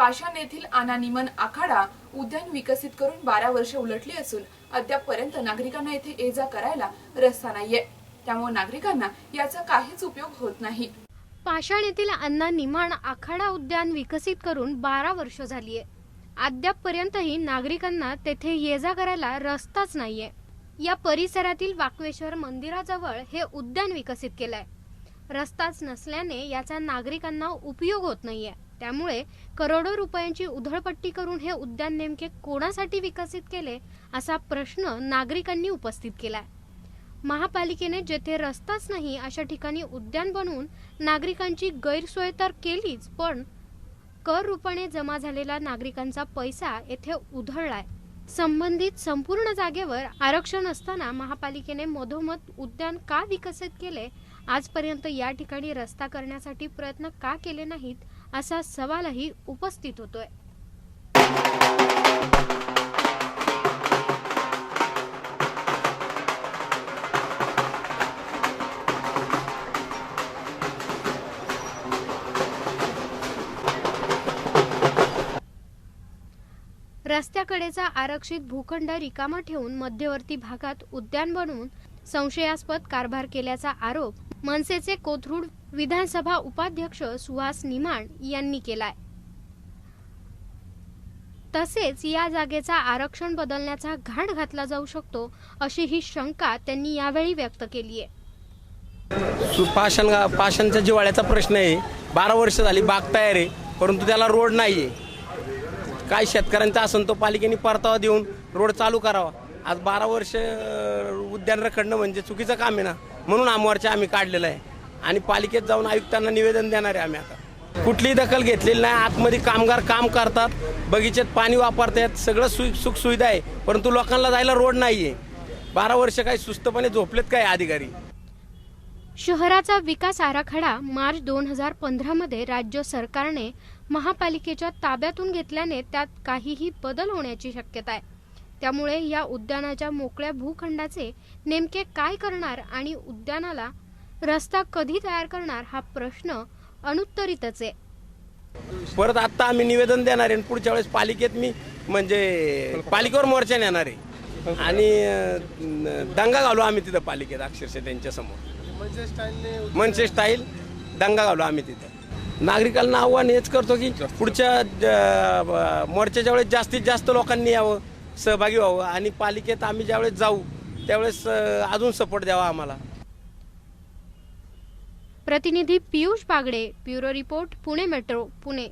पाषाण येथील आनानिमन आखाडा उद्यान विकसित करून बारा वर्ष उलटली असून अद्यापपर्यंत नागरिकांना येथे ये जा करायला रस्ता नाहीये. त्यामुळे नागरिकांना याचा काहीच उपयोग होत नाही. पाषाण येथील अण्णा निमाण आखाडा उद्यान विकसित करून बारा वर्ष झालीये. अद्यापपर्यंतही नागरिकांना तेथे ये जा करायला रस्ताच नाहीये. या परिसरातील वाकवेश्वर मंदिराजवळ हे उद्यान विकसित केलंय. रस्ताच नसल्याने याचा नागरिकांना उपयोग होत नाहीये. त्यामुळे करोडो रुपयांची उधळपट्टी करून हे उद्यान नेमके कोणासाठी विकसित केले असा प्रश्न नागरिकांनी उपस्थित केलाय. महापालिकेने जेथे रस्ताच नाही अशा ठिकाणी उद्यान बनवून नागरिकांची गैरसोय तर केलीच पण कर रूपाने जमा झालेला नागरिकांचा पैसा येथे उधळलाय. संबंधित संपूर्ण जागेवर आरक्षण असताना महापालिकेने मधोमध उद्यान का विकसित केले? आजपर्यंत या ठिकाणी रस्ता करण्यासाठी प्रयत्न का केले नाहीत? असा सवालही उपस्थित होतोय. रस्त्याकडेचा आरक्षित भूखंड रिकामा ठेवून मध्यवर्ती भागात उद्यान बनवून संशयास्पद कारभार केल्याचा आरोप मनसेचे कोथरूड विधानसभा उपाध्यक्ष सुहास निमाण यांनी केलाय. तसेच या जागेचा आरक्षण बदलण्याचा घाट घातला जाऊ शकतो अशी ही शंका त्यांनी यावेळी व्यक्त केली आहे. पाषण पाषाण पाषाणच्या जिवाळ्याचा प्रश्न आहे. बारा वर्ष झाली बाग तयार आहे परंतु त्याला रोड नाही आहे काय शेतकऱ्यांचा असन तो पालिकेने परतावा देऊन रोड चालू करावा. आज बारा वर्ष उद्यान रखडणं म्हणजे चुकीचं काम आहे ना म्हणून आमवरच्या आम्ही काढलेलं आहे. आणि पालिकेत जाऊन आयुक्तांना निवेदन देणार आहे आम्ही आता. कुठलीही दखल घेतलेली नाही आतमध्ये कामगार काम करतात बगीच्यात पाणी वापरतात सगळं सु सुखसुविधा आहे परंतु लोकांना जायला रोड नाही आहे बारा वर्ष काही सुस्तपणे झोपलेत काय अधिकारी? शहराचा विकास आराखडा मार्च दोन हजार पंधरामध्ये राज्य सरकारने महापालिकेच्या ताब्यातून घेतल्याने त्यात काहीही बदल होण्याची शक्यता आहे. त्यामुळे या उद्यानाच्या मोकळ्या भूखंडाचे नेमके काय करणार आणि उद्यानाला रस्ता कधी तयार करणार हा प्रश्न अनुत्तरितच आहे. परत आता आम्ही निवेदन देणार आहे आणि पुढच्या वेळेस पालिकेत मी म्हणजे पालिकेवर मोर्चा नेणार आहे. आणि दंगा घालू आम्ही तिथं पालिकेत अक्षरशः त्यांच्यासमोर. मनसे स्टाईल दंगा घालू आम्ही तिथं. नागरिकांना आव्हान हेच करतो की पुढच्या मोर्चाच्या वेळेस जास्तीत जास्त लोकांनी यावं. सहभागी व्हावं. आणि पालिकेत आम्ही ज्यावेळेस जाऊ त्यावेळेस अजून सपोर्ट द्यावा आम्हाला. प्रतिनिधी Piyush Bagde bureau report Pune metro Pune.